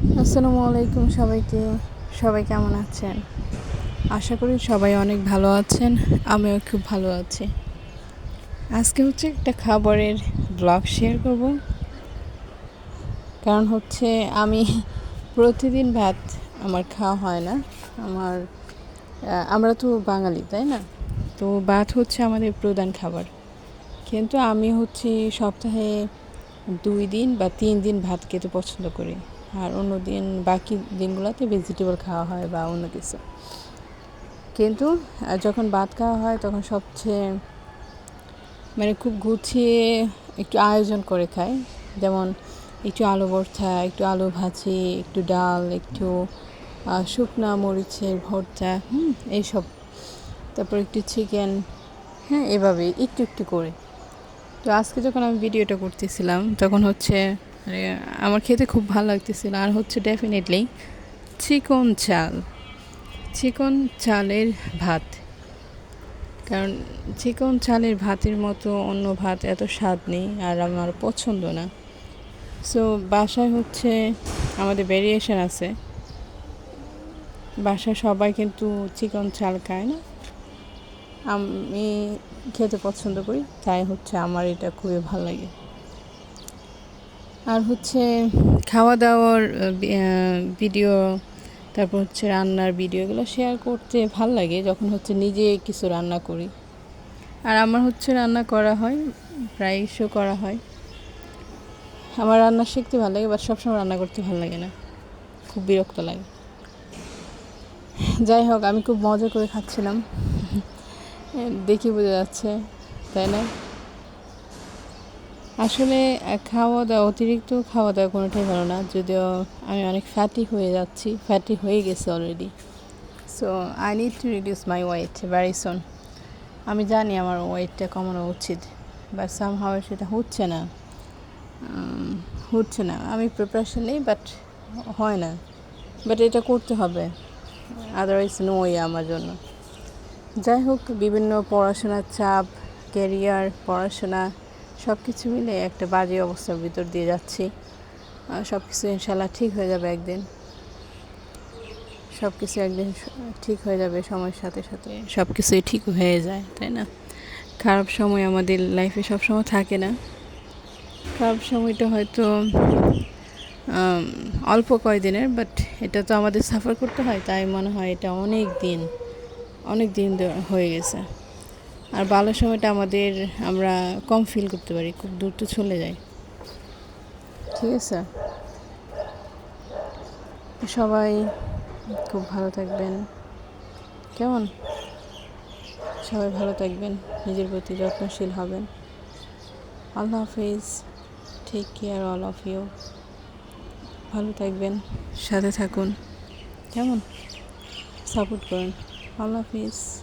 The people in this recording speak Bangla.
আসসালামু আলাইকুম সবাইকে। সবাই কেমন আছেন? আশা করি সবাই অনেক ভালো আছেন, আমিও খুব ভালো আছি। আজকে হচ্ছে একটা খাবারের ব্লগ শেয়ার করব। কারণ হচ্ছে আমি প্রতিদিন ভাত আমার খাওয়া হয় না। আমার আমরা তো বাঙালি, তাই না? তো ভাত হচ্ছে আমাদের প্রধান খাবার। কিন্তু আমি হচ্ছে সপ্তাহে দুই দিন বা তিন দিন ভাত খেতে পছন্দ করি। আর অন্য দিন, বাকি দিনগুলোতে ভেজিটেবল খাওয়া হয় বা অন্য কিছু। কিন্তু যখন ভাত খাওয়া হয়, তখন সবচেয়ে মানে খুব গুছিয়ে একটু আয়োজন করে খাই। যেমন, একটু আলু ভর্তা, একটু আলু ভাজি, একটু ডাল, একটু শুকনা মরিচের ভর্তা, হুম, এইসব। তারপর একটু চিকেন হ্যাঁ এভাবে একটু একটু করে। তো আজকে যখন আমি ভিডিওটা করতেছিলাম, তখন হচ্ছে আমার খেতে খুব ভালো লাগতেছিল। আর হচ্ছে ডেফিনেটলি চিকন চাল। চিকন চালের ভাত। কারণ চিকন চালের ভাতের মতো অন্য ভাত এত স্বাদ নেই আর আমার পছন্দ না। সো বাসায় হচ্ছে আমাদের ভেরিয়েশন আছে। বাসায় সবাই কিন্তু চিকন চাল খায় না। আমি খেতে পছন্দ করি, তাই হচ্ছে আমার এটা খুবই ভালো লাগে। আর হচ্ছে খাওয়া দাওয়ার ভিডিও, তারপর হচ্ছে রান্নার ভিডিও এগুলো শেয়ার করতে ভালো লাগে যখন হচ্ছে নিজে কিছু রান্না করি। আর আমার হচ্ছে রান্না করা হয়, প্রায়শই করা হয়। আমার রান্না শিখতে ভালো লাগে বা সবসময় রান্না করতে ভালো লাগে না। খুব বিরক্ত লাগে। যাই হোক, আমি খুব মজা করে খাচ্ছিলাম। দেখি বোঝা যাচ্ছে, তাই না? আসলে খাওয়া দাওয়া অতিরিক্ত খাওয়া দাওয়া কোনোটাই ভালো না। যদিও আমি অনেক ফ্যাটি হয়ে যাচ্ছি ফ্যাটি হয়ে গেছে already so I need to reduce my weight very soon আমি জানি আমার ওয়েটটা কমানো উচিত বাট সাম সামহাও সেটা হচ্ছে না। হচ্ছে না। আমি প্রিপারেশন নেই বাট হয় না। বাট এটা করতে হবে। আদারওয়াইজ নো ওয়ে আমার জন্য। যাই হোক, বিভিন্ন পড়াশোনার চাপ ক্যারিয়ার পড়াশোনা সব কিছু মিলে একটা বাজে অবস্থার ভিতর দিয়ে যাচ্ছি। সব কিছু ইনশাল্লাহ ঠিক হয়ে যাবে একদিন। সব কিছু একদিন ঠিক হয়ে যাবে সময়ের সাথে সাথে। সব কিছুই ঠিক হয়ে যায়, তাই না? খারাপ সময় আমাদের লাইফে সব সময় থাকে না। খারাপ সময়টা হয়তো অল্প কয়দিনের বাট এটা তো আমাদের সাফার করতে হয়, তাই মনে হয় এটা অনেক দিন অনেক দিন হয়ে গেছে। আর ভালো সময়টা আমাদের, আমরা কম ফিল করতে পারি, খুব দূর তো চলে যায়। ঠিক আছে। সবাই খুব ভালো থাকবেন। কেমন? সবাই ভালো থাকবেন, নিজের প্রতি যত্নশীল হবেন। আল্লাহ হাফিজ। Take care all of you ভালো থাকবেন, সাথে থাকুন। কেমন? সাপোর্ট করুন। আল্লাহ হাফিজ।